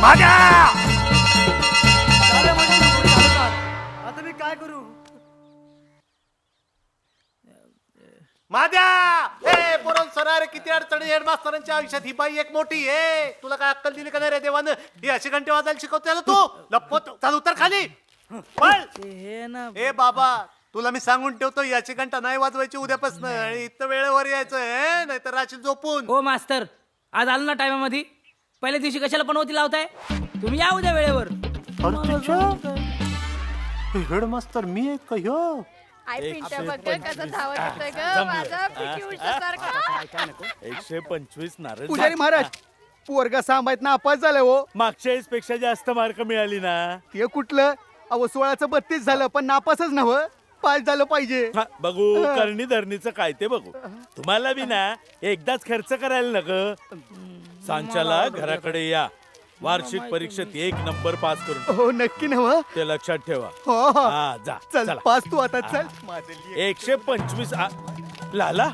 माझ्या आता मी काय करू माझ्या ए पोरं सरारे किती अडचणी हेडमास्तरांच्या आयुष्यात ही बाई एक मोठी आहे. तुला काय अक्कल दिली का नाही रे देवानं? ही अशी घंटे वाजायला शिकवते ना तू? लपवत चाल उतर खाली. पळ. हे ना ए बाबा तुला मी सांगून ठेवतो याची घंटा नाही वाजवायची उद्यापासून. आणि इथं वेळेवर यायचं नाही तर राशील झोपून. ओ मास्तर. आज आलो ना टायमामध्ये. पहिल्या दिवशी कशाला पण होती लावताय? तुम्ही या उद्या वेळेवर. हेडमास्तर मी एक का ह्यो? आय पिंट्या बघ ग, कसं धावत येतोय ग माझा पिटी उषासारखा एकशे पंचवीस नारळ पुजारी महाराज पोरगा सांभाळत नापास झालं हो. मागच्या वेळेस पेक्षा जास्त मार्क मिळाली ना. ते कुठलं? अहो सोळाचं बत्तीस झालं पण नापासच नव्ह. पास झालं पाहिजे. हा, बघू करणी धरणीचं काय ते बघू. तुम्हाला बी ना एकदाच खर्च करायला न ग सांच्याला घराकडे या. वार्षिक परीक्षेत एक नंबर पास करून हो नक्की नव्ह ते लक्षात ठेवा. हो हो. हा जा चल चला. पास तू आता चल. माझं. एकशे पंचवीस आ- लाला.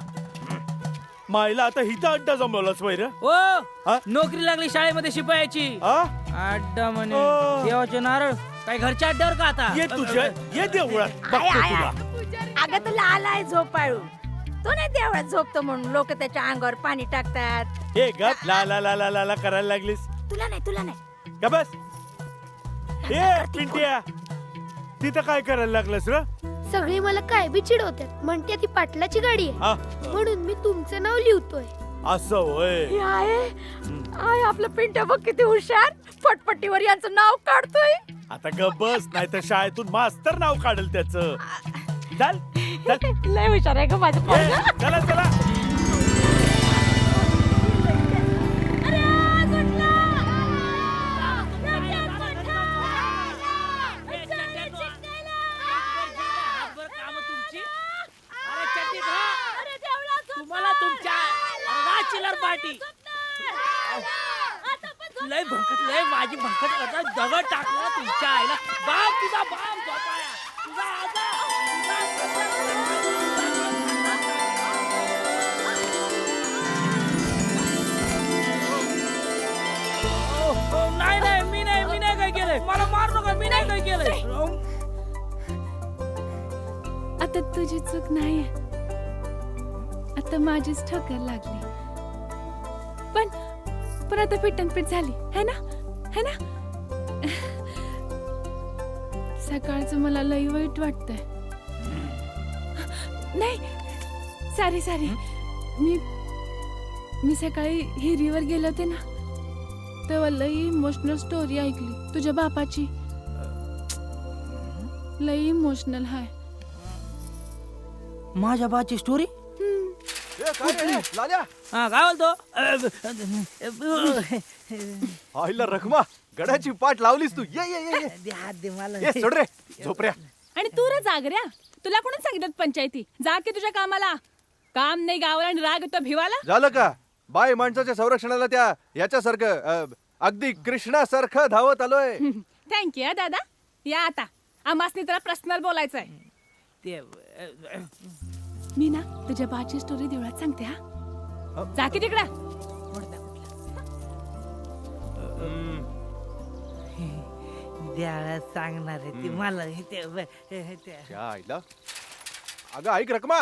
मायला आता हिचा अड्डा जमवलाच वैर. ओ हा? नोकरी लागली शाळेमध्ये शिपायाची. हा? अड्डा म्हणे. ओ. देवाचे नारळ. काय घरच्या अड्ड्यावर का आता? ये तुझ्या ये देवळात. बघतो तुला. अगं तुला आलाय झोपाळू. तो नाही देवळात झोपतो म्हणून. लोक त्याच्या अंगावर पाणी टाकतात. हे गप ला ला ला ला ला ला करायला लागलीस. तुला नाही तुला नाही. का बस? ए पिंट्या. तिथं काय करायला लागलंस र? सगळे मला काय बी चिडवतात. म्हणते ती पाटलाची गाडी आहे. हा, म्हणून मी तुमचं नाव लिहितोय. असं होय. हे आहे? आय आपलं पिंट्या. बघ किती हुशार. पटपट्टीवर यांचं नाव काढतोय. आता ग बस नाही तर शाळेतून मास्तर नाव काढल त्याच. चल चल. लय हुशार आहे ग माझं ए, पोरगं. चला चला. Bachelor party. लय भंकत लय माझी भंकत करता दगड टाकला तुमच्या आईला. बाप तुझा बाप तुझा आजा. तुझा ओ, नाही नाही मी नाही मी नाही काय केलंय. मला मार नका मी नाही काय केलंय. आता तुझी चूक नाही आता माझीच ठकर लागली. पण आता पिटनपीट झाली. है ना? है ना? सकाळचं मला लई वाईट वाटतंय. नाही सॉरी सॉरी मी मी सकाळी हिरीवर गेले होते ना तेव्हा लई इमोशनल स्टोरी ऐकली. तुझ्या बापाची. लई इमोशनल हाय. माझ्या बाची स्टोरी हा काय बोलतो? आईला रखमा गडाची पाठ लावलीस तू. ये ये ये, दे हात दे मला ये सोड रे झोपऱ्या. आणि तू रे जागऱ्या तुला कोणी सांगितलं पंचायती? जा की तुझ्या कामाला? काम नाही गावाला आणि राग येतो भिवाला? झालं का? बाय माणसाच्या संरक्षणाला त्या याच्यासारखं अगदी कृष्णासारखं धावत आलोय. थँक्यू दादा. या आता. आम्हासनी तुला पर्सनल बोलायचं आहे ते मी ना तुझ्या बाची स्टोरी देवळात सांगते हा? जा की तिकडं. द्याळा सांगणार आहे ती मला ते- ते- ते- त्या आईला? अगं ऐक रखमा